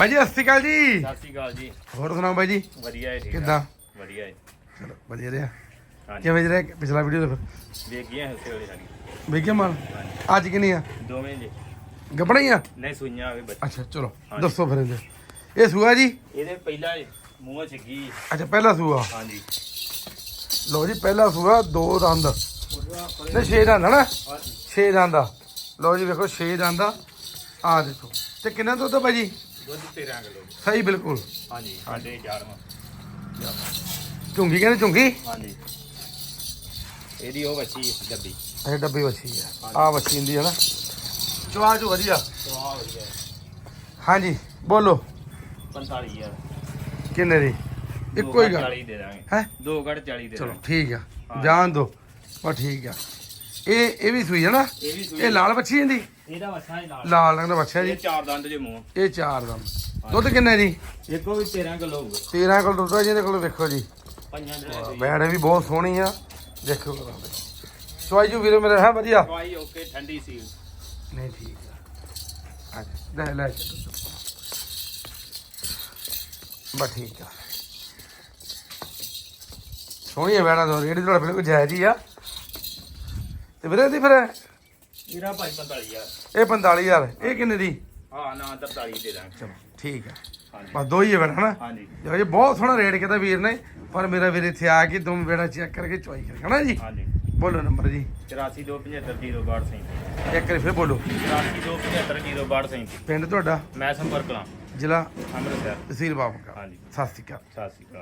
ਬਾਈ ਜੀ ਸਤਿ ਸ਼੍ਰੀ ਅਕਾਲ ਜੀ। ਸਤਿ ਸ਼੍ਰੀ ਅਕਾਲ ਜੀ। ਹੋਰ ਸੁਣਾਓ ਬਾਈ ਜੀ? ਵਧੀਆ ਹੈ ਠੀਕ ਕਿੱਦਾਂ? ਵਧੀਆ ਹੈ ਚਲੋ ਵਧੀਆ ਰਿਹਾ। ਕਿਵੇਂ ਜਿਹੜਾ ਪਿਛਲਾ ਵੀਡੀਓ ਦਾ ਫਿਰ ਵੇਖੀਆਂ ਹਿੱਸੇ ਵਾਲੀ ਸਾਡੀ ਵੇਖਿਆ ਮਾਲ? ਅੱਜ ਕਿੰਨੀ ਆ? ਦੋਵੇਂ ਜੀ। ਹੀ ਆ? ਨਹੀਂ ਸੁਈਆਂ ਆਵੇ ਬੱਚੇ ਅੱਛਾ ਚਲੋ। ਦੱਸੋ ਫਿਰ ਇਹਦੇ। ਇਹ ਸੂਆ ਜੀ? ਇਹਦੇ ਪਹਿਲਾ ਮੂੰਹ ਛਿੱਗੀ ਅੱਛਾ ਪਹਿਲਾ ਸੂਆ? ਹਾਂਜੀ। ਲਓ ਜੀ ਪਹਿਲਾ ਸੂਆ ਦੋ ਦੰਦ। ਤੇ ਛੇ ਦੰਦ ਹਨਾ ਛੇ ਦੰਦ ਲਓ ਜੀ ਵੇਖੋ ਛੇ ਦੰਦ ਆ। ਦੇਖੋ। ਤੇ ਕਿੰਨਾ ਦੁੱਧ ਆ ਭਾਈ ਜੀ? ਦੁੱਧ 13 ਕਿਲੋ। ਸਹੀ ਬਿਲਕੁਲ। ਹਾਂਜੀ ਸਾਡੇ 11ਵਾਂ ਝੁੰਗੀ ਕਹਿੰਦੇ ਝੁੰਗੀ? ਹਾਂਜੀ। ਇਹਦੀ ਉਹ ਬੱਚੀ ਡੱਬੀ। ਇਹ ਡੱਬੀ ਵੱਛੀ ਆ ਆ ਵੱਛੀ ਹੁੰਦੀ ਹੈ ਨਾ। ਚਵਾ ਚੋ ਵਧੀਆ। ਸਵਾਹ ਵਧੀਆ। ਹੈ। ਹਾਂਜੀ ਬੋਲੋ। 45000 ਕਿੰਨੇ ਦੀ? ਇੱਕੋ ਹੀ ਗੱਲ। 40 ਦੇ ਦਾਂਗੇ। ਹੈ? ਦੋ ਘੜ 40 ਦੇ ਚਲੋ ਦਾਂਗੇ। ਠੀਕ ਆ। ਹਾਂ। ਜਾਣ ਦੋ। ਬਸ ਠੀਕ ਆ। ਇਹ ਇਹ ਵੀ ਸੂਈ ਹੈ ਨਾ? ਇਹ ਵੀ ਸੂਈ ਇਹ ਲਾਲ ਵੱਛੀ ਹੁੰਦੀ ਇਹਦਾ? ਵਸਾ ਹੀ ਨਾਲ ਲਾਲ ਰੰਗ ਦਾ ਵੱਛਾ ਜੀ। ਇਹ ਚਾਰ ਦੰਦ ਜੇ ਮੂੰਹ ਇਹ ਚਾਰ ਦੰਦ। ਦੁੱਧ ਕਿੰਨੇ ਜੀ? ਇੱਕੋ ਵੀ 13 ਕਿਲੋ ਹੋਊਗਾ। 13 ਕੋਲ ਦੁੱਧ ਆ ਕੋਲ ਵੇਖੋ ਜੀ। ਪੰਜਾਂ ਦੇ ਬੈੜ ਵੀ ਬਹੁਤ ਸੋਹਣੀ ਆ। ਦੇਖੋ। ਚਵਾਈ ਜੋ ਵੀਰੇ ਮੇਰੇ ਹੈ ਵਧੀਆ? ਦਵਾਈ ਓਕੇ ਠੰਡੀ ਸੀ ਨਹੀਂ ਠੀਕ ਆ। ਹਾਂਜੀ ਲੈ ਲੈ। ਠੀਕ ਆ। ਸੋਹਣੀ ਆ ਬੈਣਾ ਦੋ। ਰੇੜੀ ਤੁਹਾਡਾ ਬਿਲਕੁਲ ਜਾਇਜ਼ ਹੀ ਆ। ਤੇ ਵੀਰੇ ਦੀ ਫਿਰ? ਇਹਦਾ ਭਾਈ 45000 ਇਹ 45000 ਇਹ ਕਿੰਨੇ ਦੀ? ਹਾਂ ਨਾ 43 ਦੇ ਦਾਂਗੇ। ਚਲੋ ਠੀਕ ਹਾਂਜੀ। ਬਸ ਦੋ ਹੀ ਹੈ ਬੈਣਾ ਹਨਾ? ਹਾਂਜੀ। ਜੀ ਬਹੁਤ ਸੋਹਣਾ ਰੇਟ ਕੀਤਾ ਵੀਰ ਨੇ ਪਰ ਮੇਰਾ ਵੀਰ ਇੱਥੇ ਆ ਕੇ ਤੁਮ ਬੇੜਾ ਚੈੱਕ ਕਰਕੇ ਚੁਆਈ ਕਰ ਹਨਾ ਜੀ? ਹਾਂਜੀ। ਬੋਲੋ ਨੰਬਰ ਜੀ। 8427506237 ਇੱਕ ਵਾਰੀ ਫਿਰ ਬੋਲੋ। 8427506237 ਪਿੰਡ ਤੁਹਾਡਾ? ਮੈਂ ਸੰਪਰਕ ਲਾਂ ਜ਼ਿਲ੍ਹਾ ਅੰਮ੍ਰਿਤਸਰ। ਤਹਿਸੀਲ ਬਾਬਕਾ ਹਾਂਜੀ। ਸਤਿ ਸ਼੍ਰੀ ਅਕਾਲ। ਸਤਿ ਸ਼੍ਰੀ ਅਕਾਲ।